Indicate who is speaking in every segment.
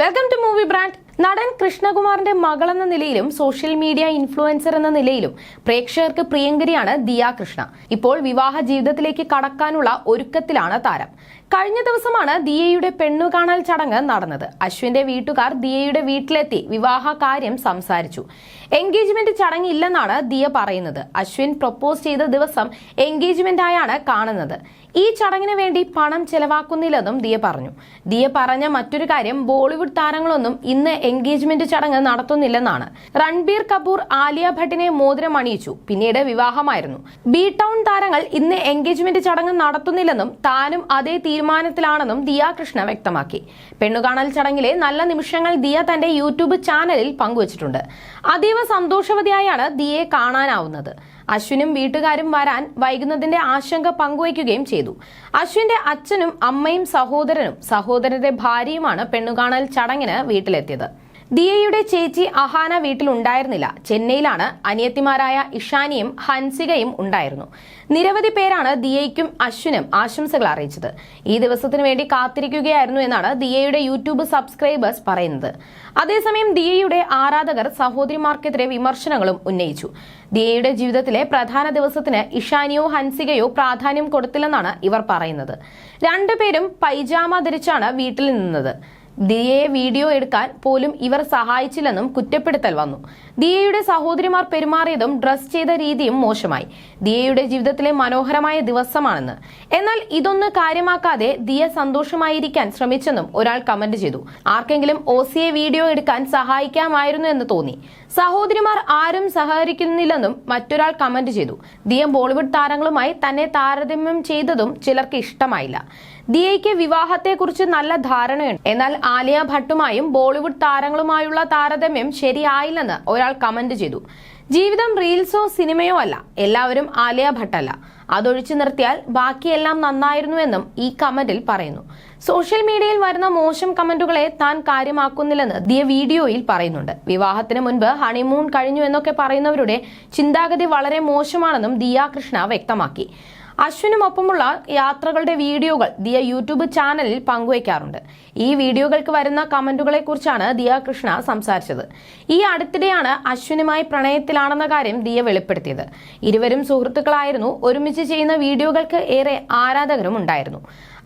Speaker 1: Welcome to movie brand നടൻ കൃഷ്ണകുമാറിന്റെ മകൾ എന്ന നിലയിലും സോഷ്യൽ മീഡിയ ഇൻഫ്ലുവൻസർ എന്ന നിലയിലും പ്രേക്ഷകർക്ക് പ്രിയങ്കരിയാണ് ദിയ കൃഷ്ണ. ഇപ്പോൾ വിവാഹ ജീവിതത്തിലേക്ക് കടക്കാനുള്ള ഒരുക്കത്തിലാണ് താരം. കഴിഞ്ഞ ദിവസമാണ് ദിയയുടെ പെണ്ണുകാണൽ ചടങ്ങ് നടന്നത്. അശ്വിന്റെ വീട്ടുകാർ ദിയയുടെ വീട്ടിലെത്തി വിവാഹ കാര്യം സംസാരിച്ചു. എൻഗേജ്മെന്റ് ചടങ്ങില്ലെന്നാണ് ദിയ പറയുന്നത്. അശ്വിൻ പ്രൊപ്പോസ് ചെയ്ത ദിവസം എൻഗേജ്മെന്റ് ആയാണ് കാണുന്നത്. ഈ ചടങ്ങിന് വേണ്ടി പണം ചെലവാക്കുന്നില്ലെന്നും ദിയ പറഞ്ഞു. ദിയ പറഞ്ഞ മറ്റൊരു കാര്യം ബോളിവുഡ് താരങ്ങളൊന്നും ഇന്ന് എൻഗേജ്മെന്റ് ചടങ്ങ് നടത്തുന്നില്ലെന്നാണ്. രൺബീർ കപൂർ ആലിയ ഭട്ടിനെ മോതിരം അണിയിച്ചു. പിന്നീട് വിവാഹമായിരുന്നു. ബി ടൗൺ താരങ്ങൾ ഇന്ന് എൻഗേജ്മെന്റ് ചടങ്ങ് നടത്തുന്നില്ലെന്നും താനും അതേ തീരുമാനത്തിലാണെന്നും ദിയ കൃഷ്ണ വ്യക്തമാക്കി. പെണ്ണുകാണൽ ചടങ്ങിലെ നല്ല നിമിഷങ്ങൾ ദിയ തന്റെ യൂട്യൂബ് ചാനലിൽ പങ്കുവച്ചിട്ടുണ്ട്. അതീവ സന്തോഷവതിയായാണ് ദിയെ കാണാനാവുന്നത്. അശ്വിനും വീട്ടുകാരും വരാൻ വൈകുന്നതിന്റെ ആശങ്ക പങ്കുവയ്ക്കുകയും ചെയ്തു. അശ്വിന്റെ അച്ഛനും അമ്മയും സഹോദരനും സഹോദരന്റെ ഭാര്യയുമാണ് പെണ്ണുകാണൽ ചടങ്ങിന് വീട്ടിലെത്തിയത്. ദിയയുടെ ചേച്ചി അഹാന വീട്ടിലുണ്ടായിരുന്നില്ല. ചെന്നൈയിലാണ് അനിയത്തിമാരായ ഇഷാനിയും ഹൻസികയും ഉണ്ടായിരുന്നു. നിരവധി പേരാണ് ദിയയ്ക്കും അശ്വിനും ആശംസകൾ അറിയിച്ചത്. ഈ ദിവസത്തിനു വേണ്ടി കാത്തിരിക്കുകയായിരുന്നു എന്നാണ് ദിയയുടെ യൂട്യൂബ് സബ്സ്ക്രൈബേഴ്സ് പറയുന്നത്. അതേസമയം ദിയയുടെ ആരാധകർ സഹോദരിമാർക്കെതിരെ വിമർശനങ്ങളും ഉന്നയിച്ചു. ദിയയുടെ ജീവിതത്തിലെ പ്രധാന ദിവസത്തിന് ഇഷാനിയോ ഹൻസികയോ പ്രാധാന്യം കൊടുത്തില്ലെന്നാണ് ഇവർ പറയുന്നത്. രണ്ടുപേരും പൈജാമ ധരിച്ചാണ് വീട്ടിൽ നിന്നത്. ദിയയെ വീഡിയോ എടുക്കാൻ പോലും ഇവർ സഹായിച്ചില്ലെന്നും കുറ്റപ്പെടുത്തൽ വന്നു. ദിയയുടെ സഹോദരിമാർ പെരുമാറിയതും ഡ്രസ് ചെയ്ത രീതിയും മോശമായി. ദിയയുടെ ജീവിതത്തിലെ മനോഹരമായ ദിവസമാണെന്ന്. എന്നാൽ ഇതൊന്ന് കാര്യമാക്കാതെ ദിയ സന്തോഷമായിരിക്കാൻ ശ്രമിച്ചെന്നും ഒരാൾ കമന്റ് ചെയ്തു. ആർക്കെങ്കിലും ഒസിയെ വീഡിയോ എടുക്കാൻ സഹായിക്കാമായിരുന്നു എന്ന് തോന്നി. സഹോദരിമാർ ആരും സഹകരിക്കുന്നില്ലെന്നും മറ്റൊരാൾ കമന്റ് ചെയ്തു. ദിയ ബോളിവുഡ് താരങ്ങളുമായി തന്നെ താരതമ്യം ചെയ്തതും ചിലർക്ക് ഇഷ്ടമായില്ല. ദിയയ്ക്ക് വിവാഹത്തെക്കുറിച്ച് നല്ല ധാരണയുണ്ട്. എന്നാൽ ആലിയ ഭട്ടുമായും ബോളിവുഡ് താരങ്ങളുമായുള്ള താരതമ്യം ശരിയായില്ലെന്ന് ഒരാൾ കമന്റ് ചെയ്തു. ജീവിതം റീൽസോ സിനിമയോ അല്ല എല്ലാവരും ആലിയ ഭട്ടല്ല. അതൊഴിച്ചു നിർത്തിയാൽ ബാക്കിയെല്ലാം നന്നായിരുന്നുവെന്നും ഈ കമന്റിൽ പറയുന്നു. സോഷ്യൽ മീഡിയയിൽ വരുന്ന മോശം കമന്റുകളെ താൻ കാര്യമാക്കുന്നില്ലെന്ന് ദിയ വീഡിയോയിൽ പറയുന്നുണ്ട്. വിവാഹത്തിന് മുൻപ് ഹണിമൂൺ കഴിഞ്ഞു എന്നൊക്കെ പറയുന്നവരുടെ ചിന്താഗതി വളരെ മോശമാണെന്നും ദിയ കൃഷ്ണ വ്യക്തമാക്കി. അശ്വിനുമൊപ്പമുള്ള യാത്രകളുടെ വീഡിയോകൾ ദിയ യൂട്യൂബ് ചാനലിൽ പങ്കുവയ്ക്കാറുണ്ട്. ഈ വീഡിയോകൾക്ക് വരുന്ന കമന്റുകളെ കുറിച്ചാണ് ദിയ കൃഷ്ണ സംസാരിച്ചത്. ഈ അടുത്തിടെയാണ് അശ്വിനുമായി പ്രണയത്തിലാണെന്ന കാര്യം ദിയ വെളിപ്പെടുത്തിയത്. ഇരുവരും സുഹൃത്തുക്കളായിരുന്നു. ഒരുമിച്ച് ചെയ്യുന്ന വീഡിയോകൾക്ക് ഏറെ ആരാധകരും ഉണ്ടായിരുന്നു.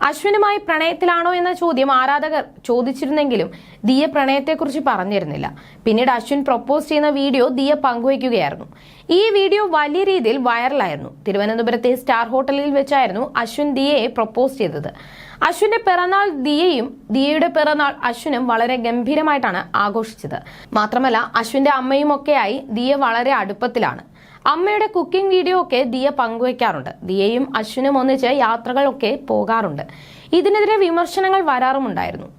Speaker 1: അശ്വിനുമായി പ്രണയത്തിലാണോ എന്ന ചോദ്യം ആരാധകർ ചോദിച്ചിരുന്നെങ്കിലും ദിയ പ്രണയത്തെക്കുറിച്ച് പറഞ്ഞിരുന്നില്ല. പിന്നീട് അശ്വിൻ പ്രൊപ്പോസ് ചെയ്യുന്ന വീഡിയോ ദിയ പങ്കുവയ്ക്കുകയായിരുന്നു. ഈ വീഡിയോ വലിയ രീതിയിൽ വൈറലായിരുന്നു. തിരുവനന്തപുരത്തെ സ്റ്റാർ ഹോട്ടലിൽ വെച്ചായിരുന്നു അശ്വിൻ ദിയയെ പ്രൊപ്പോസ് ചെയ്തത്. അശ്വിന്റെ പിറന്നാൾ ദിയയും ദിയയുടെ പിറന്നാൾ അശ്വിനും വളരെ ഗംഭീരമായിട്ടാണ് ആഘോഷിച്ചത്. മാത്രമല്ല അശ്വിന്റെ അമ്മയും ഒക്കെയായി ദിയ വളരെ അടുപ്പത്തിലാണ്. അമ്മയുടെ കുക്കിംഗ് വീഡിയോ ഒക്കെ ദിയ പങ്കുവയ്ക്കാറുണ്ട് ദിയയും അശ്വിനും ഒന്നിച്ച് യാത്രകളൊക്കെ പോകാറുണ്ട്. ഇതിനെതിരെ വിമർശനങ്ങൾ വരാറുമുണ്ടായിരുന്നു.